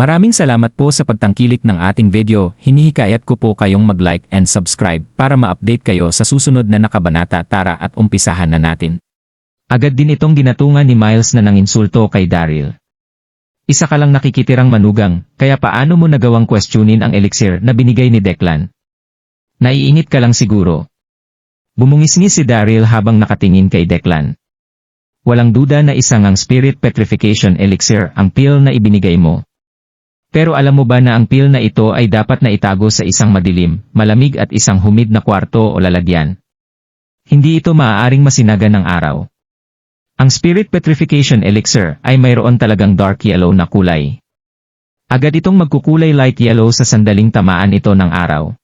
Maraming salamat po sa pagtangkilik ng ating video. Hinihikayat ko po kayong mag-like and subscribe para ma-update kayo sa susunod na nakabanata tara at umpisahan na natin. Agad din itong ginatungan ni Miles na nanginsulto kay Daryl. Isa ka lang nakikitirang manugang, kaya paano mo nagawang questionin ang elixir na binigay ni Declan? Naiinit ka lang siguro. Bumungisngis si Daryl habang nakatingin kay Declan. Walang duda na isang ang spirit petrification elixir ang pill na ibinigay mo. Pero alam mo ba na ang pill na ito ay dapat na itago sa isang madilim, malamig at isang humid na kwarto o lalagyan? Hindi ito maaaring masinagan ng araw. Ang spirit petrification elixir ay mayroon talagang dark yellow na kulay. Agad itong magkukulay light yellow sa sandaling tamaan ito ng araw.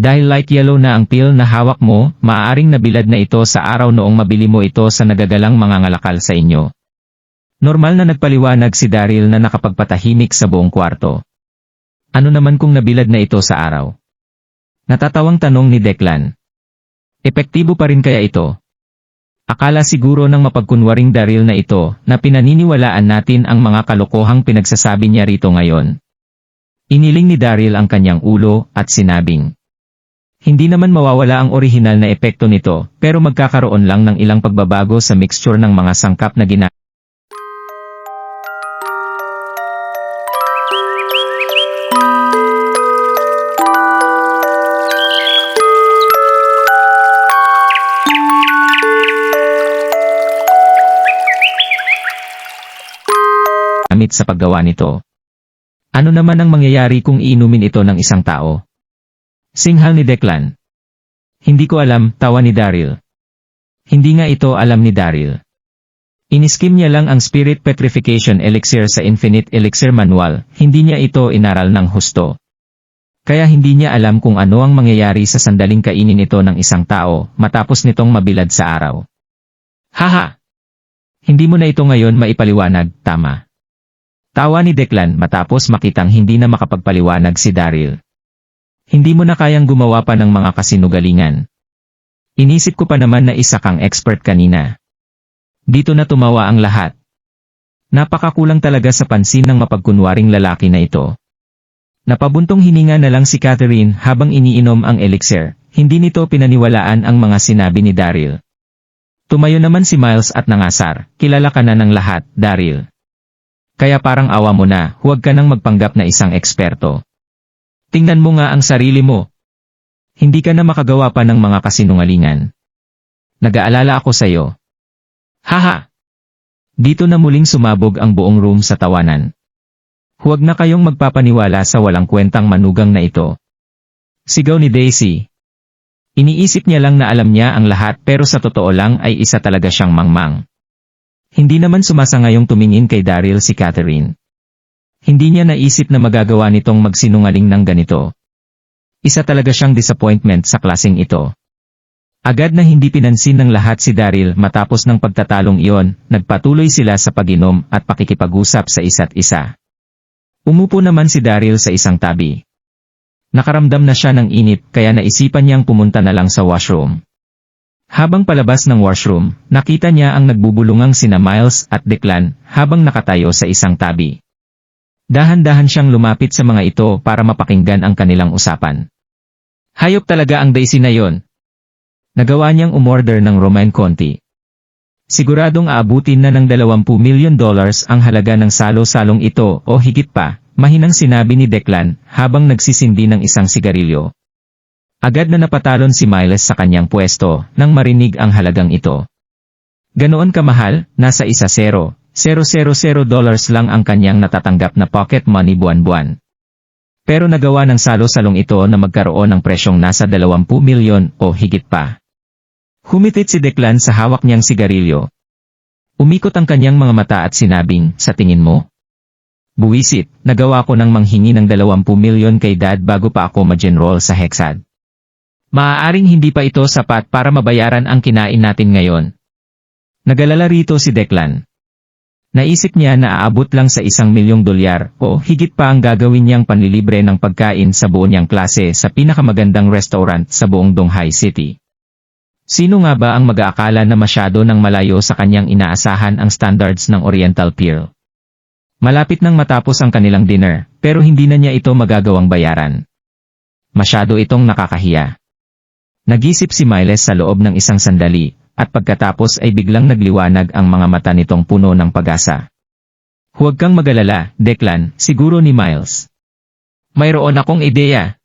Dahil light yellow na ang pill na hawak mo, maaaring nabilad na ito sa araw noong mabili mo ito sa nagagalang mga ngalakal sa inyo. Normal na nagpaliwanag si Daryl na nakapagpatahimik sa buong kwarto. Ano naman kung nabilad na ito sa araw? Natatawang tanong ni Declan. Epektibo pa rin kaya ito? Akala siguro ng mapagkunwaring Daryl na ito na pinaniniwalaan natin ang mga kalokohang pinagsasabi niya rito ngayon. Iniling ni Daryl ang kanyang ulo at sinabing, Hindi naman mawawala ang orihinal na epekto nito pero magkakaroon lang ng ilang pagbabago sa mixture ng mga sangkap na gina gamit sa paggawa nito. Ano naman ang mangyayari kung iinumin ito ng isang tao? Singhal ni Declan. Hindi ko alam, tawa ni Daryl. Hindi nga ito alam ni Daryl. Iniskim niya lang ang Spirit Petrification Elixir sa Infinite Elixir Manual, hindi niya ito inaral ng husto. Kaya hindi niya alam kung ano ang mangyayari sa sandaling kainin ito ng isang tao matapos nitong mabilad sa araw. Haha! Hindi mo na ito ngayon maipaliwanag, tama. Tawa ni Declan matapos makitang hindi na makapagpaliwanag si Daryl. Hindi mo na kayang gumawa pa ng mga kasinugalingan. Inisip ko pa naman na isa kang expert kanina. Dito na tumawa ang lahat. Napakakulang talaga sa pansin ng mapagkunwaring lalaki na ito. Napabuntong hininga na lang si Catherine habang iniinom ang elixir, hindi nito pinaniwalaan ang mga sinabi ni Daryl. Tumayo naman si Miles at nangasar, kilala ka na ng lahat, Daryl. Kaya parang awa mo na, huwag ka nang magpanggap na isang eksperto. Tingnan mo nga ang sarili mo. Hindi ka na makagawa pa ng mga kasinungalingan. Nag-aalala ako sa'yo. Haha! Dito na muling sumabog ang buong room sa tawanan. Huwag na kayong magpapaniwala sa walang kwentang manugang na ito. Sigaw ni Daisy. Iniisip niya lang na alam niya ang lahat pero sa totoo lang ay isa talaga siyang mangmang. Hindi naman sumasangayong tumingin kay Daryl si Catherine. Hindi niya naisip na magagawa nitong magsinungaling ng ganito. Isa talaga siyang disappointment sa klaseng ito. Agad na hindi pinansin ng lahat si Daryl matapos ng pagtatalong iyon, nagpatuloy sila sa paginom at pakikipag-usap sa isa't isa. Umupo naman si Daryl sa isang tabi. Nakaramdam na siya ng init kaya naisipan niyang pumunta na lang sa washroom. Habang palabas ng washroom, nakita niya ang nagbubulungang sina Miles at Declan habang nakatayo sa isang tabi. Dahan-dahan siyang lumapit sa mga ito para mapakinggan ang kanilang usapan. Hayop talaga ang Daisy na yon. Nagawa niyang umorder ng Roman Conti. Siguradong aabutin na ng 20 million dollars ang halaga ng salo-salong ito o higit pa, mahinang sinabi ni Declan habang nagsisindi ng isang sigarilyo. Agad na napatalon si Miles sa kanyang pwesto nang marinig ang halagang ito. Ganoon kamahal, nasa isa zero, 000 dollars lang ang kanyang natatanggap na pocket money buwan-buwan. Pero nagawa ng salo-salong ito na magkaroon ng presyong nasa 20 milyon o higit pa. Humitit si Declan sa hawak niyang sigarilyo. Umikot ang kanyang mga mata at sinabing, sa tingin mo? Buwisit, nagawa ko ng manghingi ng 20 milyon kay dad bago pa ako ma-enroll sa Hexad. Maaaring hindi pa ito sapat para mabayaran ang kinain natin ngayon. Nagalala rito si Declan. Naisip niya na aabot lang sa isang milyong dolyar o higit pa ang gagawin niyang panlilibre ng pagkain sa buo niyang klase sa pinakamagandang restaurant sa buong Donghai City. Sino nga ba ang mag-aakala na masyado ng malayo sa kanyang inaasahan ang standards ng Oriental Pearl? Malapit nang matapos ang kanilang dinner, pero hindi na niya ito magagawang bayaran. Masyado itong nakakahiya. Nagisip si Miles sa loob ng isang sandali, at pagkatapos ay biglang nagliwanag ang mga mata nitong puno ng pag-asa. Huwag kang magalala, Declan, siguro ni Miles. Mayroon akong ideya.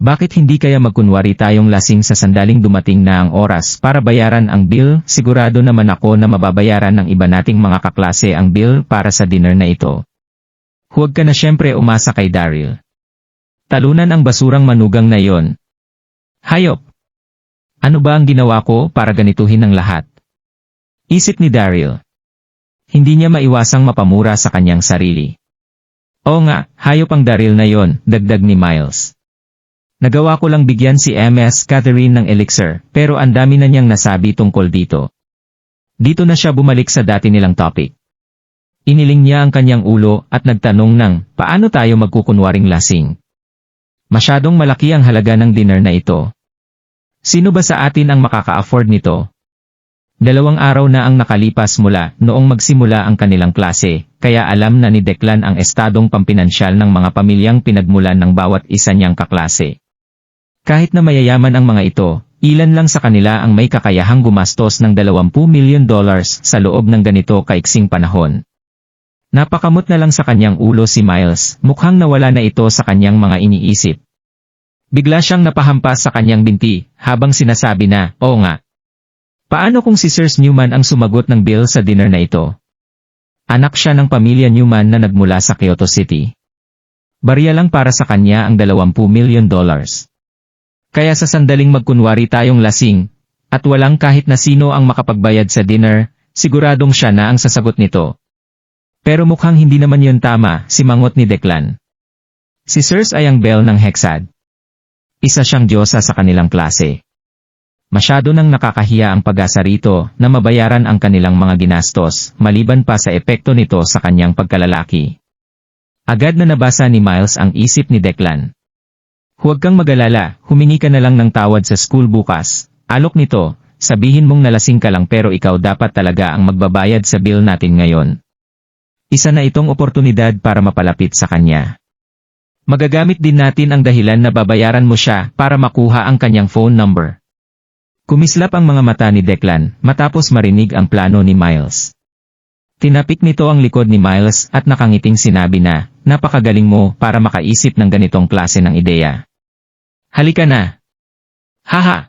Bakit hindi kaya magkunwari tayong lasing sa sandaling dumating na ang oras para bayaran ang bill? Sigurado naman ako na mababayaran ng iba nating mga kaklase ang bill para sa dinner na ito. Huwag ka na syempre umasa kay Daryl. Talunan ang basurang manugang na yon. Hayop! Ano ba ang ginawa ko para ganituhin ang lahat? Isip ni Daryl. Hindi niya maiwasang mapamura sa kanyang sarili. Oo nga, hayop ang Daryl na yon, dagdag ni Miles. Nagawa ko lang bigyan si MS Catherine ng elixir, pero ang dami na niyang nasabi tungkol dito. Dito na siya bumalik sa dati nilang topic. Iniling niya ang kanyang ulo at nagtanong ng, paano tayo magkukunwaring lasing? Masyadong malaki ang halaga ng dinner na ito. Sino ba sa atin ang makaka-afford nito? Dalawang araw na ang nakalipas mula noong magsimula ang kanilang klase, kaya alam na ni Declan ang estadong pampinansyal ng mga pamilyang pinagmulan ng bawat isa niyang kaklase. Kahit na mayayaman ang mga ito, ilan lang sa kanila ang may kakayahang gumastos ng 20 milyon dollars sa loob ng ganito kaiksing panahon. Napakamot na lang sa kanyang ulo si Miles, mukhang nawala na ito sa kanyang mga iniisip. Bigla siyang napahampas sa kanyang binti, habang sinasabi na, oo nga. Paano kung si Sirs Newman ang sumagot ng bill sa dinner na ito? Anak siya ng pamilya Newman na nagmula sa Kyoto City. Barya lang para sa kanya ang 20 milyon dollars. Kaya sa sandaling magkunwari tayong lasing, at walang kahit na sino ang makapagbayad sa dinner, siguradong siya na ang sasagot nito. Pero mukhang hindi naman yun tama, si Mangot ni Declan. Si Sirs ay ang bell ng Hexad. Isa siyang diyosa sa kanilang klase. Masyado nang nakakahiya ang pag-asa rito na mabayaran ang kanilang mga ginastos, maliban pa sa epekto nito sa kanyang pagkalalaki. Agad na nabasa ni Miles ang isip ni Declan. Huwag kang magalala, humingi ka na lang ng tawad sa school bukas. Alok nito, sabihin mong nalasing ka lang pero ikaw dapat talaga ang magbabayad sa bill natin ngayon. Isa na itong oportunidad para mapalapit sa kanya. Magagamit din natin ang dahilan na babayaran mo siya para makuha ang kanyang phone number. Kumislap ang mga mata ni Declan matapos marinig ang plano ni Miles. Tinapik nito ang likod ni Miles at nakangiting sinabi na, napakagaling mo para makaisip ng ganitong klase ng ideya. Halika na. Haha.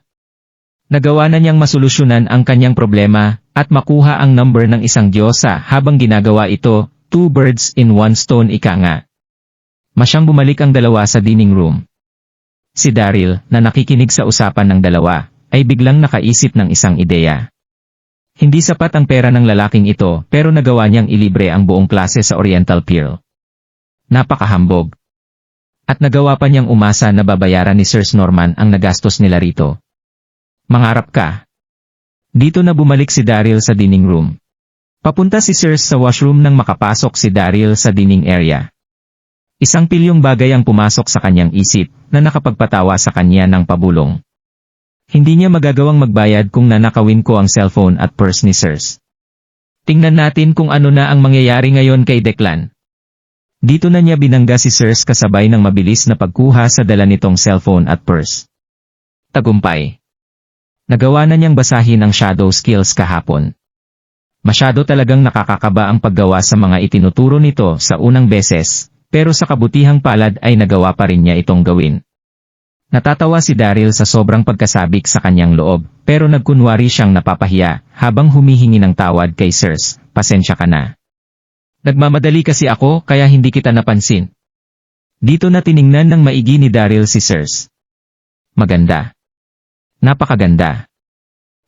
Nagawa na niyang masolusyonan ang kanyang problema at makuha ang number ng isang diyosa habang ginagawa ito, two birds in one stone ika nga. Masyang bumalik ang dalawa sa dining room. Si Daryl, na nakikinig sa usapan ng dalawa, ay biglang nakaisip ng isang ideya. Hindi sapat ang pera ng lalaking ito pero nagawa niyang ilibre ang buong klase sa Oriental Pearl. Napakahambog. At nagawa pa niyang umasa na babayaran ni Sirs Norman ang nagastos nila rito. Mangarap ka. Dito na bumalik si Daryl sa dining room. Papunta si Sirs sa washroom nang makapasok si Daryl sa dining area. Isang pilyong bagay ang pumasok sa kanyang isip na nakapagpatawa sa kanya ng pabulong. Hindi niya magagawang magbayad kung nanakawin ko ang cellphone at purse ni Sirs. Tingnan natin kung ano na ang mangyayari ngayon kay Declan. Dito na niya binangga si Sirs kasabay ng mabilis na pagkuha sa dala nitong cellphone at purse. Tagumpay. Nagawa na niyang basahin ang shadow skills kahapon. Masyado talagang nakakakaba ang paggawa sa mga itinuturo nito sa unang beses, pero sa kabutihang palad ay nagawa pa rin niya itong gawin. Natatawa si Daryl sa sobrang pagkasabik sa kanyang loob, pero nagkunwari siyang napapahiya habang humihingi ng tawad kay Sirs, pasensya ka na. Nagmamadali kasi ako kaya hindi kita napansin. Dito na tiningnan ng maigi ni Daryl si Sirs. Maganda. Napakaganda.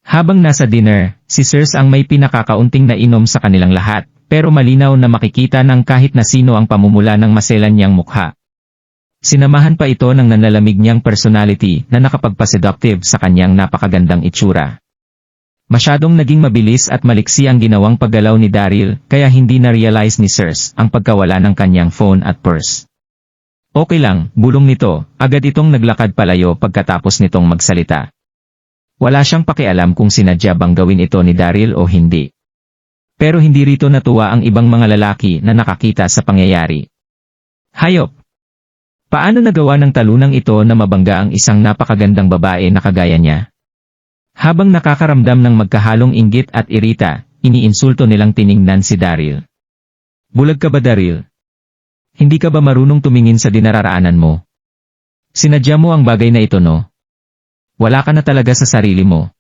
Habang nasa dinner, si Sirs ang may pinakakaunting nainom sa kanilang lahat, pero malinaw na makikita ng kahit na sino ang pamumula ng maselan niyang mukha. Sinamahan pa ito ng nanlalamig niyang personality na nakapagpaseductive sa kanyang napakagandang itsura. Masyadong naging mabilis at maliksi ang ginawang paggalaw ni Daryl kaya hindi na-realize ni Sirs ang pagkawala ng kanyang phone at purse. Okay lang, bulong nito, agad itong naglakad palayo pagkatapos nitong magsalita. Wala siyang pakialam kung sinadya bang gawin ito ni Daryl o hindi. Pero hindi rito natuwa ang ibang mga lalaki na nakakita sa pangyayari. Hayop! Paano nagawa ng talunang ito na mabangga ang isang napakagandang babae na kagaya niya? Habang nakakaramdam ng magkahalong inggit at irita, iniinsulto nilang tiningnan si Daryl. Bulag ka ba Daryl? Hindi ka ba marunong tumingin sa dinararaanan mo? Sinadya mo ang bagay na ito no? Wala ka na talaga sa sarili mo.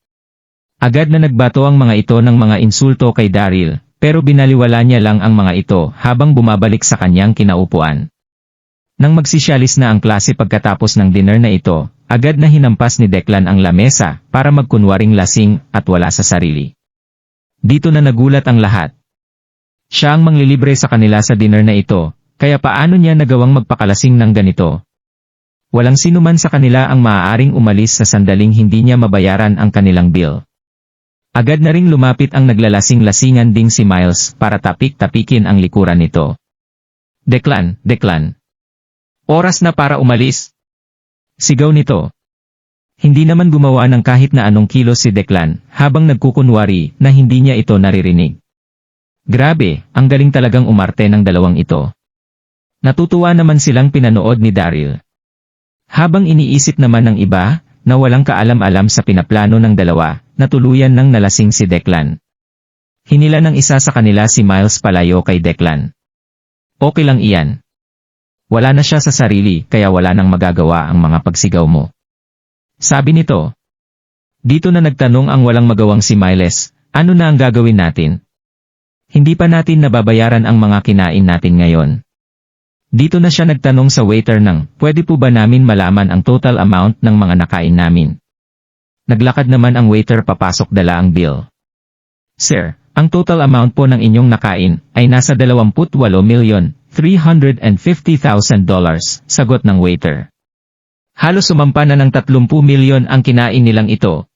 Agad na nagbato ang mga ito ng mga insulto kay Daryl, pero binaliwala niya lang ang mga ito habang bumabalik sa kanyang kinaupuan. Nang magsisyalis na ang klase pagkatapos ng dinner na ito, agad na hinampas ni Declan ang lamesa para magkunwaring lasing at wala sa sarili. Dito na nagulat ang lahat. Siya ang manglilibre sa kanila sa dinner na ito, kaya paano niya nagawang magpakalasing ng ganito? Walang sino man sa kanila ang maaaring umalis sa sandaling hindi niya mabayaran ang kanilang bill. Agad na ring lumapit ang naglalasing-lasingan ding si Miles para tapik-tapikin ang likuran nito. Declan, Declan. Oras na para umalis. Sigaw nito. Hindi naman gumawa ng kahit na anong kilos si Declan habang nagkukunwari na hindi niya ito naririnig. Grabe, ang galing talagang umarte ng dalawang ito. Natutuwa naman silang pinanood ni Daryl. Habang iniisip naman ng iba, na walang kaalam-alam sa pinaplano ng dalawa, natuluyan ng nalasing si Declan. Hinila ng isa sa kanila si Miles palayo kay Declan. Okay lang iyan. Wala na siya sa sarili kaya wala nang magagawa ang mga pagsigaw mo. Sabi nito. Dito na nagtanong ang walang magawang si Miles, ano na ang gagawin natin? Hindi pa natin nababayaran ang mga kinain natin ngayon. Dito na siya nagtanong sa waiter ng, pwede po ba namin malaman ang total amount ng mga nakain namin? Naglakad naman ang waiter papasok dala ang bill. Sir, ang total amount po ng inyong nakain ay nasa 28 milyon $350,000, sagot ng waiter. Halos sumampa na ng 30 milyon ang kinain nilang ito.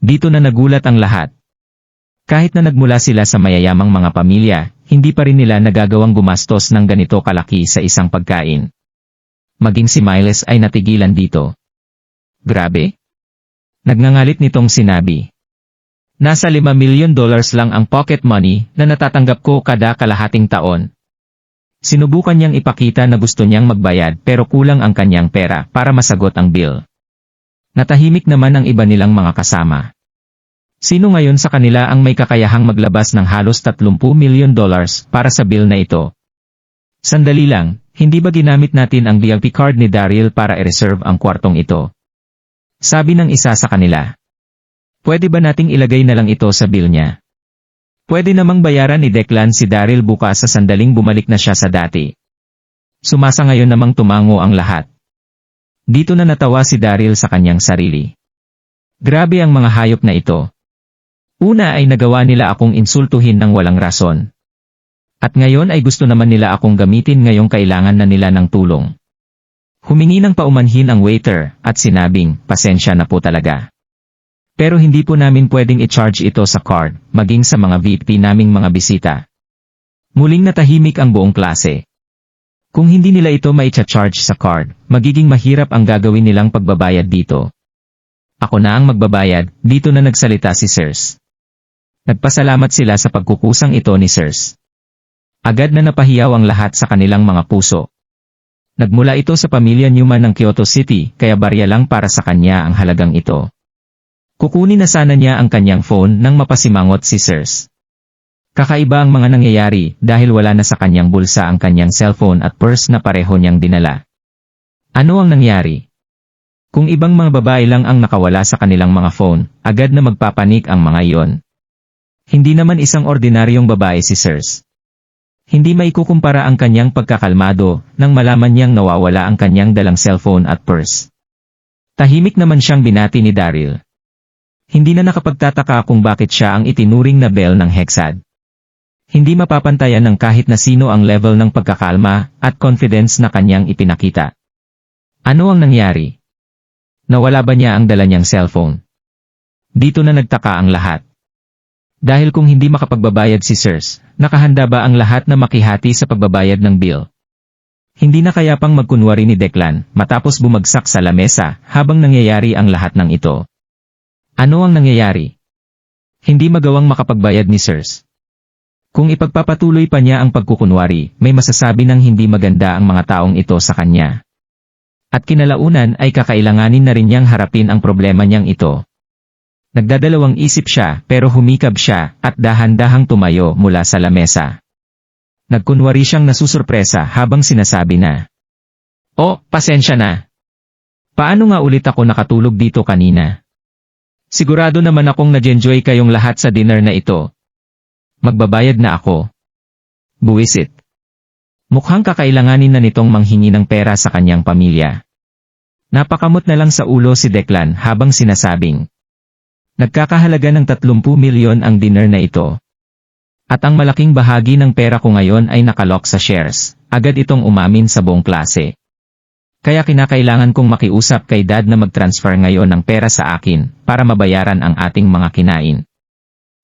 Dito na nagulat ang lahat. Kahit na nagmula sila sa mayayamang mga pamilya, hindi pa rin nila nagagawang gumastos ng ganito kalaki sa isang pagkain. Maging si Miles ay natigilan dito. Grabe? Nagngangalit nitong sinabi. Nasa 5 milyon dollars lang ang pocket money na natatanggap ko kada kalahating taon, Sinubukan niyang ipakita na gusto niyang magbayad pero kulang ang kanyang pera para masagot ang bill. Natahimik naman ang iba nilang mga kasama. Sino ngayon sa kanila ang may kakayahang maglabas ng halos 30 milyon dollars para sa bill na ito? Sandali lang, hindi ba ginamit natin ang VIP card ni Daryl para i-reserve ang kwartong ito? Sabi ng isa sa kanila. Pwede ba nating ilagay na lang ito sa bill niya? Pwede namang bayaran ni Declan si Daryl bukas sa sandaling bumalik na siya sa dati. Sumasa ngayon namang tumango ang lahat. Dito na natawa si Daryl sa kanyang sarili. Grabe ang mga hayop na ito. Una ay nagawa nila akong insultuhin ng walang rason. At ngayon ay gusto naman nila akong gamitin ngayong kailangan na nila ng tulong. Humingi ng paumanhin ang waiter at sinabing, pasensya na po talaga. Pero hindi po namin pwedeng i-charge ito sa card, maging sa mga VIP naming mga bisita. Muling natahimik ang buong klase. Kung hindi nila ito mai-charge sa card, magiging mahirap ang gagawin nilang pagbabayad dito. Ako na ang magbabayad, dito na nagsalita si Sirs. Nagpasalamat sila sa pagkukusang ito ni Sirs. Agad na napahiyaw ang lahat sa kanilang mga puso. Nagmula ito sa pamilya Newman ng Kyoto City, kaya barya lang para sa kanya ang halagang ito. Kukunin na sana niya ang kanyang phone nang mapasimangot si Sirs. Kakaiba ang mga nangyayari dahil wala na sa kanyang bulsa ang kanyang cellphone at purse na pareho niyang dinala. Ano ang nangyari? Kung ibang mga babae lang ang nakawala sa kanilang mga phone, agad na magpapanik ang mga iyon. Hindi naman isang ordinaryong babae si Sirs. Hindi maikukumpara ang kanyang pagkakalmado nang malaman niyang nawawala ang kanyang dalang cellphone at purse. Tahimik naman siyang binati ni Daryl. Hindi na nakapagtataka kung bakit siya ang itinuring na bell ng Hexad. Hindi mapapantayan ng kahit na sino ang level ng pagkakalma at confidence na kanyang ipinakita. Ano ang nangyari? Nawala ba niya ang dala niyang cellphone? Dito na nagtaka ang lahat. Dahil kung hindi makapagbabayad si Sirs, nakahanda ba ang lahat na makihati sa pagbabayad ng bill? Hindi na kaya pang magkunwari ni Declan matapos bumagsak sa lamesa habang nangyayari ang lahat ng ito. Ano ang nangyayari? Hindi magawang makapagbayad ni Sirs. Kung ipagpapatuloy pa niya ang pagkukunwari, may masasabi ng hindi maganda ang mga taong ito sa kanya. At kinalaunan ay kakailanganin na rin niyang harapin ang problema niyang ito. Nagdadalawang isip siya pero humikab siya at dahan-dahang tumayo mula sa lamesa. Nagkunwari siyang nasusurpresa habang sinasabi na, Oh, pasensya na. Paano nga ulit ako nakatulog dito kanina? Sigurado naman akong nag-enjoy kayong lahat sa dinner na ito. Magbabayad na ako. Buwisit. Mukhang kakailanganin na nitong manghingi ng pera sa kanyang pamilya. Napakamot na lang sa ulo si Declan habang sinasabing, Nagkakahalaga ng 30 milyon ang dinner na ito. At ang malaking bahagi ng pera ko ngayon ay nakalok sa shares, agad itong umamin sa buong klase. Kaya kinakailangan kong makiusap kay dad na mag-transfer ngayon ng pera sa akin para mabayaran ang ating mga kinain.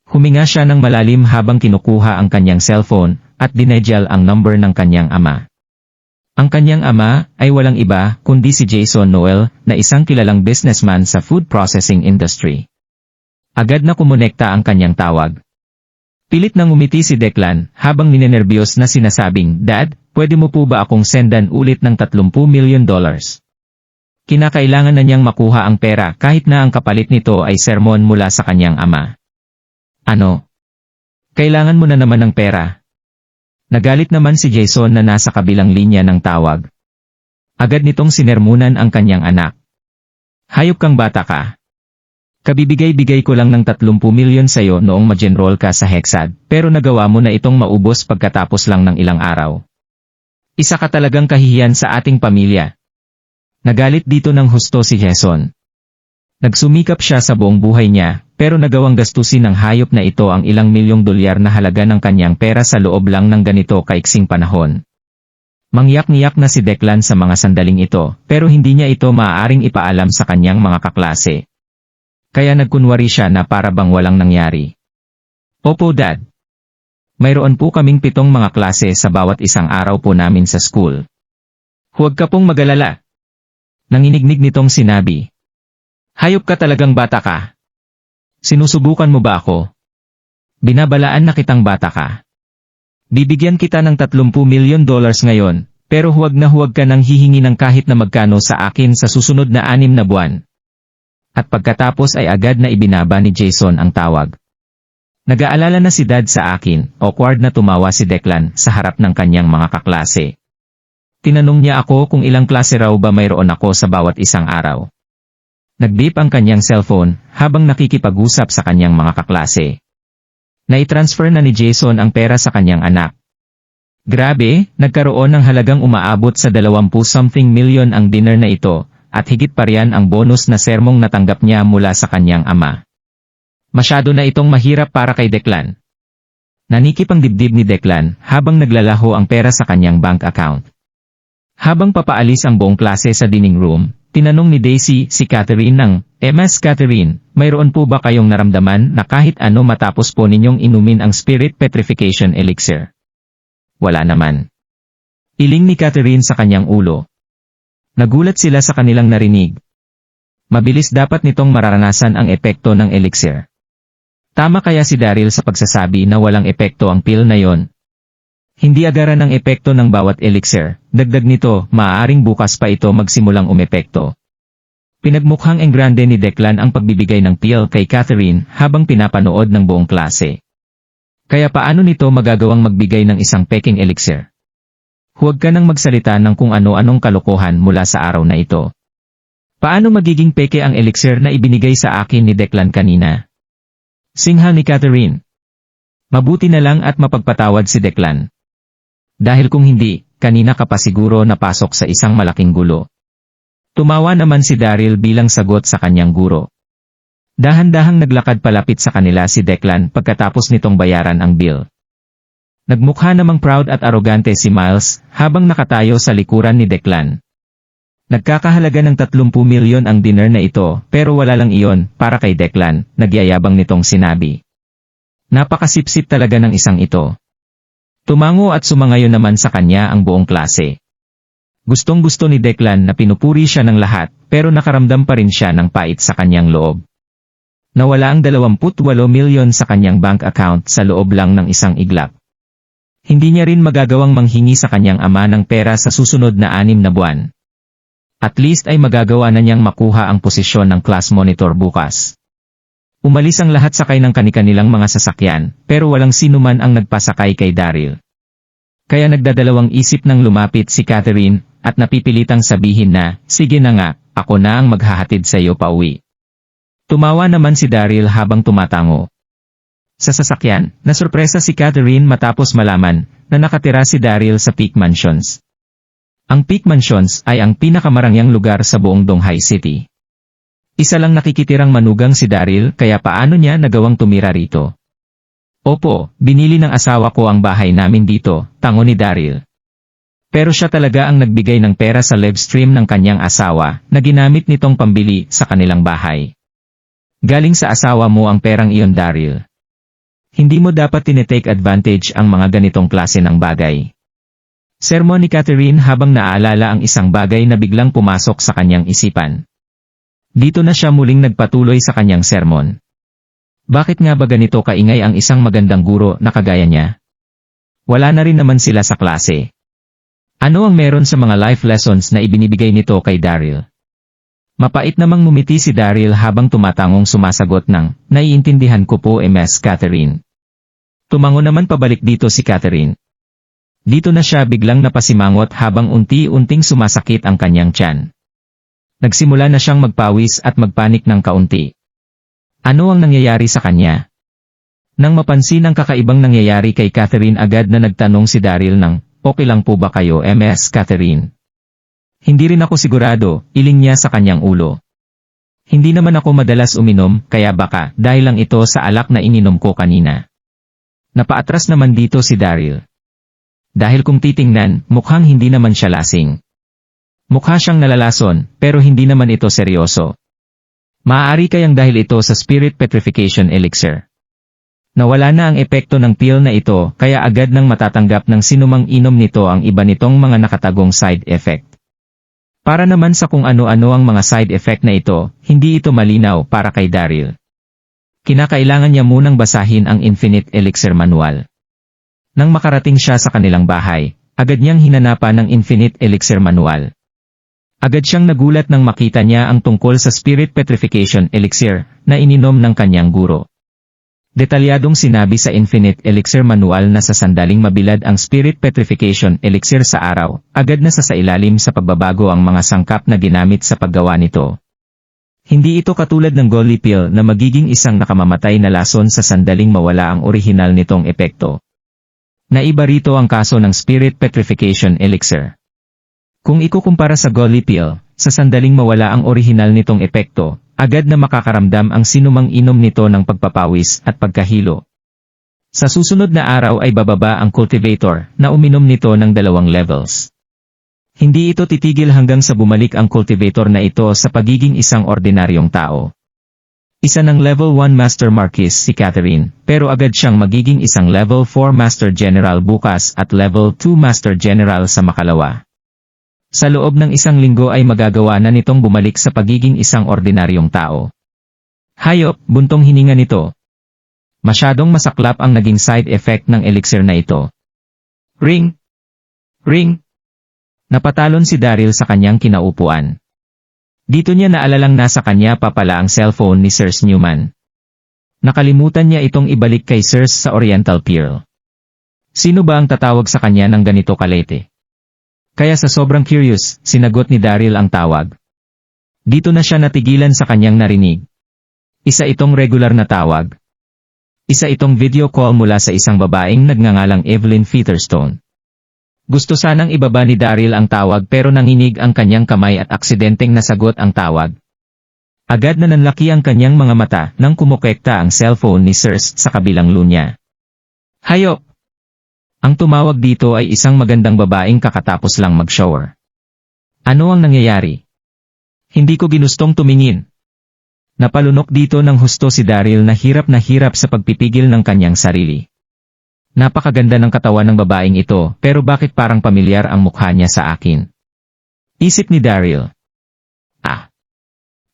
Huminga siya ng malalim habang kinukuha ang kanyang cellphone at dinedial ang number ng kanyang ama. Ang kanyang ama ay walang iba kundi si Jason Noel na isang kilalang businessman sa food processing industry. Agad na kumonekta ang kanyang tawag. Pilit nang umiti si Declan habang ninenerbyos na sinasabing, Dad, pwede mo po ba akong sendan ulit ng 30 milyon dollars? Kinakailangan na niyang makuha ang pera kahit na ang kapalit nito ay sermon mula sa kanyang ama. Ano? Kailangan mo na naman ng pera. Nagalit naman si Jason na nasa kabilang linya ng tawag. Agad nitong sinermunan ang kanyang anak. Hayop kang bata ka. Kabibigay-bigay ko lang ng 30 milyon sayo noong ma-enroll ka sa Hexad, pero nagawa mo na itong maubos pagkatapos lang ng ilang araw. Isa ka talagang kahihiyan sa ating pamilya. Nagalit dito ng husto si Jason. Nagsumikap siya sa buong buhay niya, pero nagawang gastusin ng hayop na ito ang ilang milyong dolyar na halaga ng kanyang pera sa loob lang ng ganito kaiksing panahon. Mangyak-ngiyak na si Declan sa mga sandaling ito, pero hindi niya ito maaaring ipaalam sa kanyang mga kaklase. Kaya nagkunwari siya na para bang walang nangyari. Opo dad. Mayroon po kaming pitong mga klase sa bawat isang araw po namin sa school. Huwag ka pong magalala. Nanginignig nitong sinabi. Hayop ka talagang bata ka. Sinusubukan mo ba ako? Binabalaan na kitang bata ka. Bibigyan kita ng 30 milyon dollars ngayon, pero huwag na huwag ka nang hihingi ng kahit na magkano sa akin sa susunod na anim na buwan. At pagkatapos ay agad na ibinaba ni Jason ang tawag. Nag-aalala na si dad sa akin, awkward na tumawa si Declan sa harap ng kanyang mga kaklase. Tinanong niya ako kung ilang klase raw ba mayroon ako sa bawat isang araw. Nag-beep ang kanyang cellphone habang nakikipag-usap sa kanyang mga kaklase. Naitransfer na ni Jason ang pera sa kanyang anak. Grabe, nagkaroon ng halagang umaabot sa 20-something milyon ang dinner na ito, at higit pa riyan ang bonus na sermong natanggap niya mula sa kanyang ama. Masyado na itong mahirap para kay Declan. Nanikip ang dibdib ni Declan habang naglalaho ang pera sa kanyang bank account. Habang papaalis ang buong klase sa dining room, tinanong ni Daisy si Catherine ng, MS Catherine, mayroon po ba kayong naramdaman na kahit ano matapos po ninyong inumin ang spirit petrification elixir? Wala naman. Iling ni Catherine sa kanyang ulo. Nagulat sila sa kanilang narinig. Mabilis dapat nitong mararanasan ang epekto ng elixir. Tama kaya si Daryl sa pagsasabi na walang epekto ang pill na yon. Hindi agaran ang epekto ng bawat elixir, dagdag nito, maaaring bukas pa ito magsimulang umepekto. Pinagmukhang enggrande ni Declan ang pagbibigay ng pill kay Catherine habang pinapanood ng buong klase. Kaya paano nito magagawang magbigay ng isang peking elixir? Huwag ka nang magsalita ng kung ano-anong kalokohan mula sa araw na ito. Paano magiging peke ang elixir na ibinigay sa akin ni Declan kanina? Singhal ni Catherine. Mabuti na lang at mapagpatawad si Declan. Dahil kung hindi, kanina ka pa siguro napasok sa isang malaking gulo. Tumawa naman si Daryl bilang sagot sa kanyang guro. Dahan-dahang naglakad palapit sa kanila si Declan pagkatapos nitong bayaran ang bill. Nagmukha namang proud at arogante si Miles habang nakatayo sa likuran ni Declan. Nagkakahalaga ng 30 milyon ang dinner na ito pero wala lang iyon para kay Declan, nagyayabang nitong sinabi. Napakasipsip talaga ng isang ito. Tumango at sumangayon naman sa kanya ang buong klase. Gustong gusto ni Declan na pinupuri siya ng lahat pero nakaramdam pa rin siya ng pait sa kanyang loob. Nawala ang 28 milyon sa kanyang bank account sa loob lang ng isang iglap. Hindi niya rin magagawang manghingi sa kanyang ama ng pera sa susunod na anim na buwan. At least ay magagawa na niyang makuha ang posisyon ng class monitor bukas. Umalis ang lahat sakay ng kanikanilang mga sasakyan, pero walang sino man ang nagpasakay kay Daryl. Kaya nagdadalawang isip nang lumapit si Catherine, at napipilitang sabihin na, sige na nga, ako na ang maghahatid sa iyo pauwi. Tumawa naman si Daryl habang tumatango. Sa sasakyan, nasurpresa si Catherine matapos malaman na nakatira si Daryl sa Peak Mansions. Ang Peak Mansions ay ang pinakamarangyang lugar sa buong Donghai City. Isa lang nakikitirang manugang si Daryl kaya paano niya nagawang tumira rito? Opo, binili ng asawa ko ang bahay namin dito, tango ni Daryl. Pero siya talaga ang nagbigay ng pera sa live stream ng kanyang asawa na ginamit nitong pambili sa kanilang bahay. Galing sa asawa mo ang perang iyon Daryl. Hindi mo dapat tinetake advantage ang mga ganitong klase ng bagay. Sermon ni Catherine habang naaalala ang isang bagay na biglang pumasok sa kanyang isipan. Dito na siya muling nagpatuloy sa kanyang sermon. Bakit nga ba ganito kaingay ang isang magandang guro na kagaya niya? Wala na rin naman sila sa klase. Ano ang meron sa mga life lessons na ibinibigay nito kay Daryl? Mapait namang ngumiti si Daryl habang tumatangong sumasagot ng, naiintindihan ko po MS Catherine. Tumango naman pabalik dito si Catherine. Dito na siya biglang napasimangot habang unti-unting sumasakit ang kanyang tiyan. Nagsimula na siyang magpawis at magpanik ng kaunti. Ano ang nangyayari sa kanya? Nang mapansin ang kakaibang nangyayari kay Catherine agad na nagtanong si Daryl ng, okay lang po ba kayo MS Catherine? Hindi rin ako sigurado, iling niya sa kanyang ulo. Hindi naman ako madalas uminom, kaya baka, dahil lang ito sa alak na ininom ko kanina. Napaatras naman dito si Daryl. Dahil kung titingnan, mukhang hindi naman siya lasing. Mukha siyang nalalason, pero hindi naman ito seryoso. Maaari kayang dahil ito sa spirit petrification elixir. Nawala na ang epekto ng pill na ito, kaya agad nang matatanggap ng sinumang inom nito ang iba nitong mga nakatagong side effect. Para naman sa kung ano-ano ang mga side effect na ito, hindi ito malinaw para kay Daryl. Kinakailangan niya munang basahin ang Infinite Elixir Manual. Nang makarating siya sa kanilang bahay, agad niyang hinanapan ng Infinite Elixir Manual. Agad siyang nagulat nang makita niya ang tungkol sa Spirit Petrification Elixir na ininom ng kanyang guro. Detalyadong sinabi sa Infinite Elixir Manual na sa sandaling mabilad ang Spirit Petrification Elixir sa araw, agad na sa sailalim sa pagbabago ang mga sangkap na ginamit sa paggawa nito. Hindi ito katulad ng Golly Pill na magiging isang nakamamatay na lason sa sandaling mawala ang orihinal nitong epekto. Naiba rito ang kaso ng Spirit Petrification Elixir. Kung ikukumpara sa Golly Pill, sa sandaling mawala ang orihinal nitong epekto, agad na makakaramdam ang sinumang inom nito ng pagpapawis at pagkahilo. Sa susunod na araw ay bababa ang cultivator na uminom nito ng dalawang levels. Hindi ito titigil hanggang sa bumalik ang cultivator na ito sa pagiging isang ordinaryong tao. Isa ng level 1 Master Marquis si Catherine, pero agad siyang magiging isang level 4 Master General bukas at level 2 Master General sa makalawa. Sa loob ng isang linggo ay magagawa na nitong bumalik sa pagiging isang ordinaryong tao. Hayop, buntong hininga nito. Masyadong masaklap ang naging side effect ng elixir na ito. Ring! Ring! Napatalon si Daryl sa kanyang kinaupuan. Dito niya naalalang nasa kanya pa pala ang cellphone ni Sirs Newman. Nakalimutan niya itong ibalik kay Sirs sa Oriental Pier. Sino ba ang tatawag sa kanya ng ganito kalete? Kaya sa sobrang curious, sinagot ni Daryl ang tawag. Dito na siya natigilan sa kanyang narinig. Isa itong regular na tawag. Isa itong video call mula sa isang babaeng nagngangalang Evelyn Featherstone. Gusto sanang ibaba ni Daryl ang tawag pero nanginig ang kanyang kamay at aksidenteng nasagot ang tawag. Agad na nanlaki ang kanyang mga mata nang kumukekta ang cellphone ni Sirs sa kabilang lunya. Hayop! Ang tumawag dito ay isang magandang babaeng kakatapos lang mag-shower. Ano ang nangyayari? Hindi ko ginustong tumingin. Napalunok dito ng husto si Daryl na hirap na hirap sa pagpipigil ng kanyang sarili. Napakaganda ng katawan ng babaeng ito, pero bakit parang pamilyar ang mukha niya sa akin? Isip ni Daryl. Ah.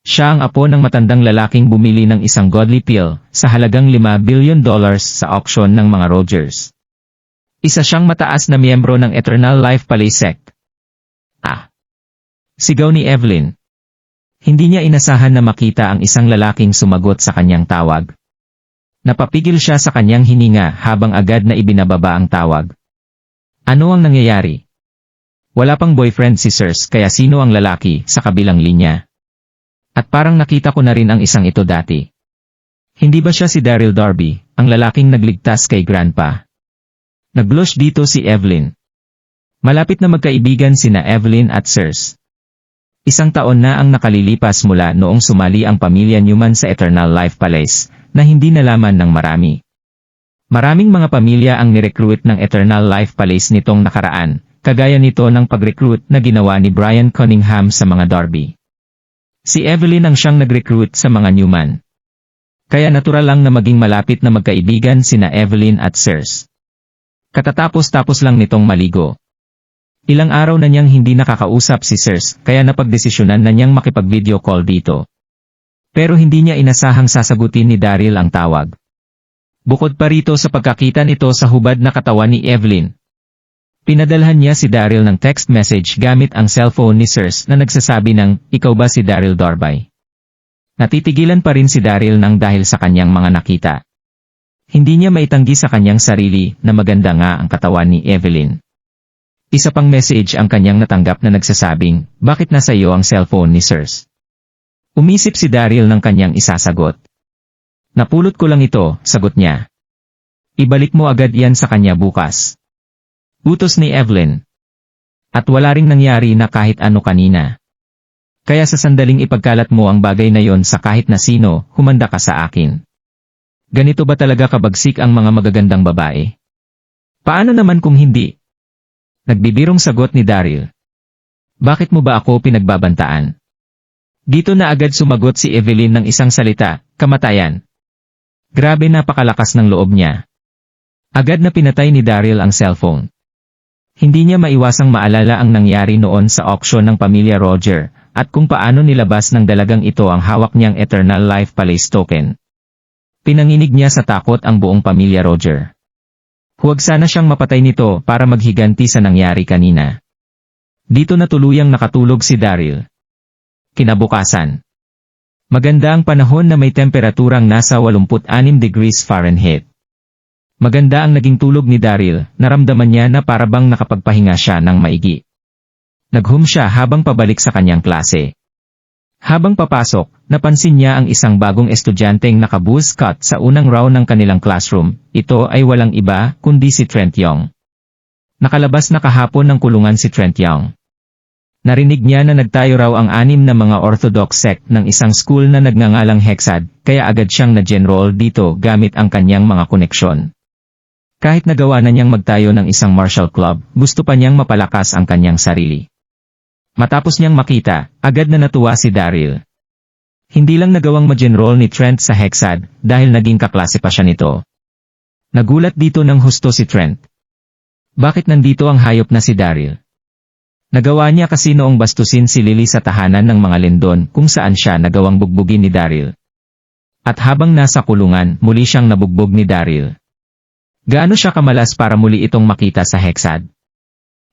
Siya ang apo ng matandang lalaking bumili ng isang godly pill sa halagang 5 billion dollars sa auction ng mga Rogers. Isa siyang mataas na miyembro ng Eternal Life Palace Sect. Ah. Sigaw ni Evelyn. Hindi niya inasahan na makita ang isang lalaking sumagot sa kanyang tawag. Napapigil siya sa kanyang hininga habang agad na ibinababa ang tawag. Ano ang nangyayari? Wala pang boyfriend si Sirs kaya sino ang lalaki sa kabilang linya? At parang nakita ko na rin ang isang ito dati. Hindi ba siya si Daryl Darby, ang lalaking nagligtas kay Grandpa? Nag-blush dito si Evelyn. Malapit na magkaibigan sina Evelyn at Sirs. Isang taon na ang nakalilipas mula noong sumali ang pamilya Newman sa Eternal Life Palace, na hindi nalaman ng marami. Maraming mga pamilya ang nirecruit ng Eternal Life Palace nitong nakaraan, kagaya nito ng pag-recruit na ginawa ni Brian Cunningham sa mga Darby. Si Evelyn ang siyang nag-recruit sa mga Newman. Kaya natural lang na maging malapit na magkaibigan sina Evelyn at Sirs. Katatapos-tapos lang nitong maligo. Ilang araw na niyang hindi nakakausap si Sirs, kaya napagdesisyonan na niyang makipag-video call dito. Pero hindi niya inasahang sasagutin ni Daryl ang tawag. Bukod pa rito sa pagkakita nito sa hubad na katawan ni Evelyn. Pinadalhan niya si Daryl ng text message gamit ang cellphone ni Sirs na nagsasabi ng, Ikaw ba si Daryl Darbay? Natitigilan pa rin si Daryl nang dahil sa kanyang mga nakita. Hindi niya maitanggi sa kanyang sarili na maganda nga ang katawan ni Evelyn. Isa pang message ang kanyang natanggap na nagsasabing, bakit nasa iyo ang cellphone ni Sirs? Umisip si Daryl ng kanyang isasagot. Napulot ko lang ito, sagot niya. Ibalik mo agad yan sa kanya bukas. Utos ni Evelyn. At wala ring nangyari na kahit ano kanina. Kaya sa sandaling ipagkalat mo ang bagay na yon sa kahit na sino, humanda ka sa akin. Ganito ba talaga kabagsik ang mga magagandang babae? Paano naman kung hindi? Nagbibirong sagot ni Daryl. Bakit mo ba ako pinagbabantaan? Dito na agad sumagot si Evelyn ng isang salita, kamatayan. Grabe napakalakas ng loob niya. Agad na pinatay ni Daryl ang cellphone. Hindi niya maiwasang maalala ang nangyari noon sa auction ng pamilya Roger, at kung paano nilabas ng dalagang ito ang hawak niyang Eternal Life Palace token. Pinanginig niya sa takot ang buong pamilya Roger. Huwag sana siyang mapatay nito para maghiganti sa nangyari kanina. Dito na tuluyang nakatulog si Daryl. Kinabukasan. Maganda ang panahon na may temperaturang nasa 86 degrees Fahrenheit. Maganda ang naging tulog ni Daryl, naramdaman niya na parabang nakapagpahinga siya ng maigi. Naghum siya habang pabalik sa kanyang klase. Habang papasok, napansin niya ang isang bagong estudyanteng naka-buzz cut sa unang row ng kanilang classroom. Ito ay walang iba kundi si Trent Young. Nakalabas na kahapon ng kulungan si Trent Young. Narinig niya na nagtayo raw ang anim na mga orthodox sect ng isang school na nagngangalang Hexad, kaya agad siyang na-enroll dito gamit ang kanyang mga koneksyon. Kahit nagawa na niyang magtayo ng isang martial club, gusto pa niyang mapalakas ang kanyang sarili. Matapos niyang makita, agad na natuwa si Daryl. Hindi lang nagawang ma-enroll ni Trent sa Hexad dahil naging kaklase pa siya nito. Nagulat dito ng husto si Trent. Bakit nandito ang hayop na si Daryl? Nagawa niya kasi noong bastusin si Lily sa tahanan ng mga lindon kung saan siya nagawang bugbugin ni Daryl. At habang nasa kulungan, muli siyang nabugbog ni Daryl. Gaano siya kamalas para muli itong makita sa Hexad?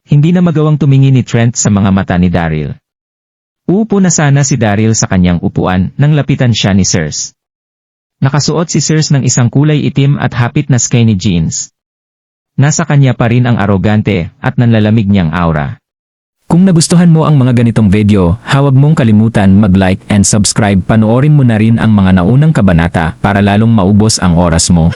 Hindi na magawang tumingin ni Trent sa mga mata ni Daryl. Uupo na sana si Daryl sa kanyang upuan nang lapitan siya ni Sirs. Nakasuot si Sirs ng isang kulay itim at hapit na skinny jeans. Nasa kanya pa rin ang arogante at nanlalamig niyang aura. Kung nagustuhan mo ang mga ganitong video, hawag mong kalimutan mag-like and subscribe panoorin mo na rin ang mga naunang kabanata para lalong maubos ang oras mo.